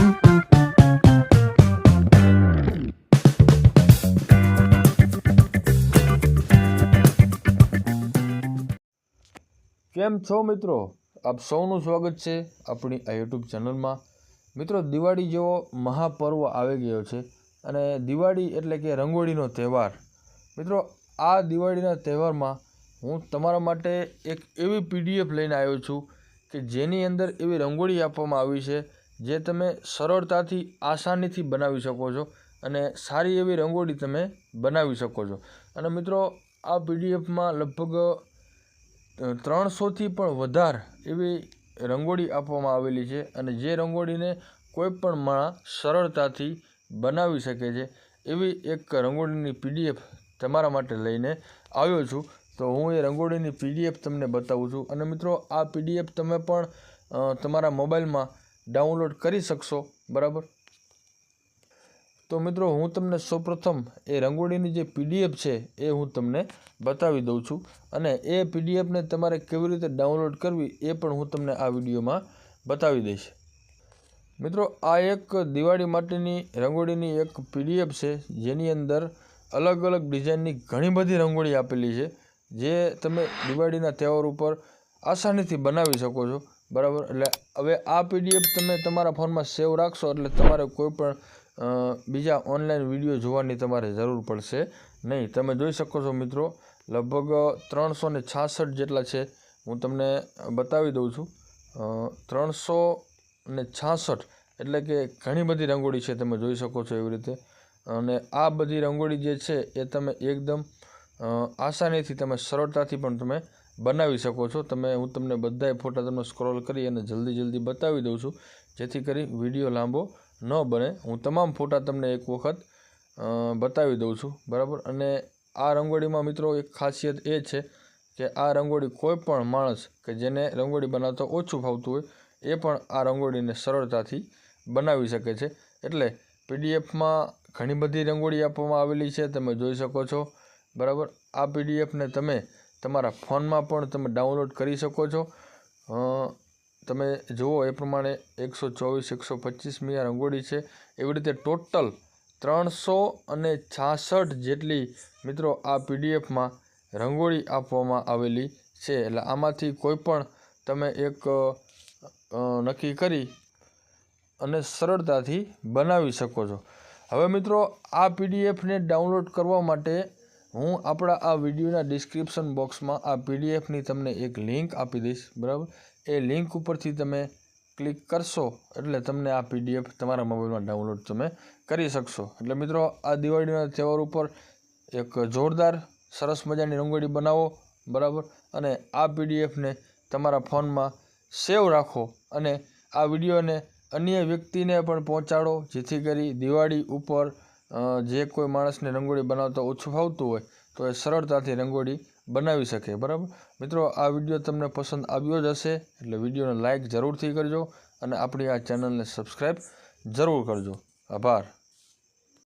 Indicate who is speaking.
Speaker 1: કેમ છો મિત્રો? આપ સૌનું સ્વાગત છે આપણી આ યુટ્યુબ ચેનલમાં. મિત્રો, દિવાળી જેવો મહાપર્વ આવી ગયો છે અને દિવાળી એટલે કે રંગોળીનો તહેવાર. મિત્રો, આ દિવાળીના તહેવારમાં હું તમારા માટે એક એવી પીડીએફ લઈને આવ્યો છું કે જેની અંદર એવી રંગોળી આપવામાં આવી છે જે તમે સરળતાથી આસાનીથી બનાવી શકો છો અને સારી એવી રંગોળી તમે બનાવી શકો છો. અને મિત્રો, આ પીડીએફમાં લગભગ ત્રણસોથી પણ વધારે એવી રંગોળી આપવામાં આવેલી છે અને જે રંગોળીને કોઈ પણ માણસ સરળતાથી બનાવી શકે છે, એવી એક રંગોળીની પીડીએફ તમારા માટે લઈને આવ્યો છું. તો હું એ રંગોળીની પીડીએફ તમને બતાવું છું. અને મિત્રો, આ પીડીએફ તમે પણ તમારા મોબાઈલમાં ડાઉનલોડ કરી શકશો, બરાબર? તો મિત્રો, હું તમને સૌપ્રથમ એ રંગોળીની જે પીડીએફ છે એ હું તમને બતાવી દઉં છું અને એ પીડીએફને તમારે કેવી રીતે ડાઉનલોડ કરવી એ પણ હું તમને આ વિડીયોમાં બતાવી દઈશ. મિત્રો, આ એક દિવાળી માટેની રંગોળીની એક પીડીએફ છે, જેની અંદર અલગ અલગ ડિઝાઇનની ઘણી બધી રંગોળી આપેલી છે, જે તમે દિવાળીના તહેવાર ઉપર આસાનીથી બનાવી શકો છો. બરાબર? એટલે હવે આ પીડીએફ તમે તમારા ફોનમાં સેવ રાખશો એટલે તમારે કોઈ પણ બીજા ઓનલાઈન વીડિયો જોવાની તમારે જરૂર પડશે નહીં. તમે જોઈ શકો છો મિત્રો, લગભગ ત્રણસો ને છાસઠ જેટલા છે. હું તમને બતાવી દઉં છું. ત્રણસો ને છાસઠ એટલે કે ઘણી બધી રંગોળી છે તમે જોઈ શકો છો એવી રીતે. અને આ બધી રંગોળી જે છે એ તમે એકદમ આસાનીથી તમે સરળતાથી પણ તમે બનાવી શકો છો. તમે, હું તમને બધાય ફોટા તમને સ્ક્રોલ કરી અને જલ્દી જલ્દી બતાવી દઉં છું. જેથી કરી વીડિયો લાંબો ન બને. હું તમામ ફોટા તમને એક વખત બતાવી દઉં છું. બરાબર? અને આ રંગોળીમાં મિત્રો એક ખાસિયત એ છે કે આ રંગોળી કોઈ પણ માણસ કે જેને રંગોળી બનાવતા ઓછું ફાવતું હોય, એ પણ આ રંગોળીને સરળતાથી બનાવી શકે છે. એટલે પીડીએફમાં ઘણી બધી રંગોળી આપવામાં આવેલી છે. તમે જોઈ શકો છો. બરાબર? આ પીડીએફને તમે તમારા ફોનમાં પણ તમે ડાઉનલોડ કરી શકો છો. તમે જુઓ, એ પ્રમાણે એકસો ચોવીસ, એકસો પચીસમી આ રંગોળી છે. એવી રીતે ટોટલ ત્રણસો અને છાસઠ જેટલી મિત્રો આ પીડીએફમાં રંગોળી આપવામાં આવેલી છે. એટલે આમાંથી કોઈ પણ તમે એક નક્કી કરી અને સરળતાથી બનાવી શકો છો. હવે મિત્રો, આ પીડીએફને ડાઉનલોડ કરવા માટે હું આપણા આ વિડીયોના ડિસ્ક્રિપ્શન બોક્સમાં આ પીડીએફની તમને એક લિંક આપી દઈશ, બરાબર? એ લિંક ઉપરથી તમે ક્લિક કરશો એટલે તમને આ પીડીએફ તમારા મોબાઈલમાં ડાઉનલોડ તમે કરી શકશો. એટલે મિત્રો, આ દિવાળીના તહેવાર ઉપર એક જોરદાર, સરસ મજાની રંગોળી બનાવો, બરાબર? અને આ પીડીએફને તમારા ફોનમાં સેવ રાખો અને આ વિડીયોને અન્ય વ્યક્તિને પણ પહોંચાડો, જેથી કરી દિવાળી ઉપર જે કોઈ માણસને રંગોળી બનાવતા ઓછું ફાવતું હોય, તો એ સરળતાથી રંગોળી બનાવી શકે, બરાબર? મિત્રો, આ વીડિયો તમને પસંદ આવ્યો જ હશે, એટલે વિડીયોને લાઇક જરૂરથી કરજો અને આપણી આ ચેનલને સબસ્ક્રાઈબ જરૂર કરજો. આભાર.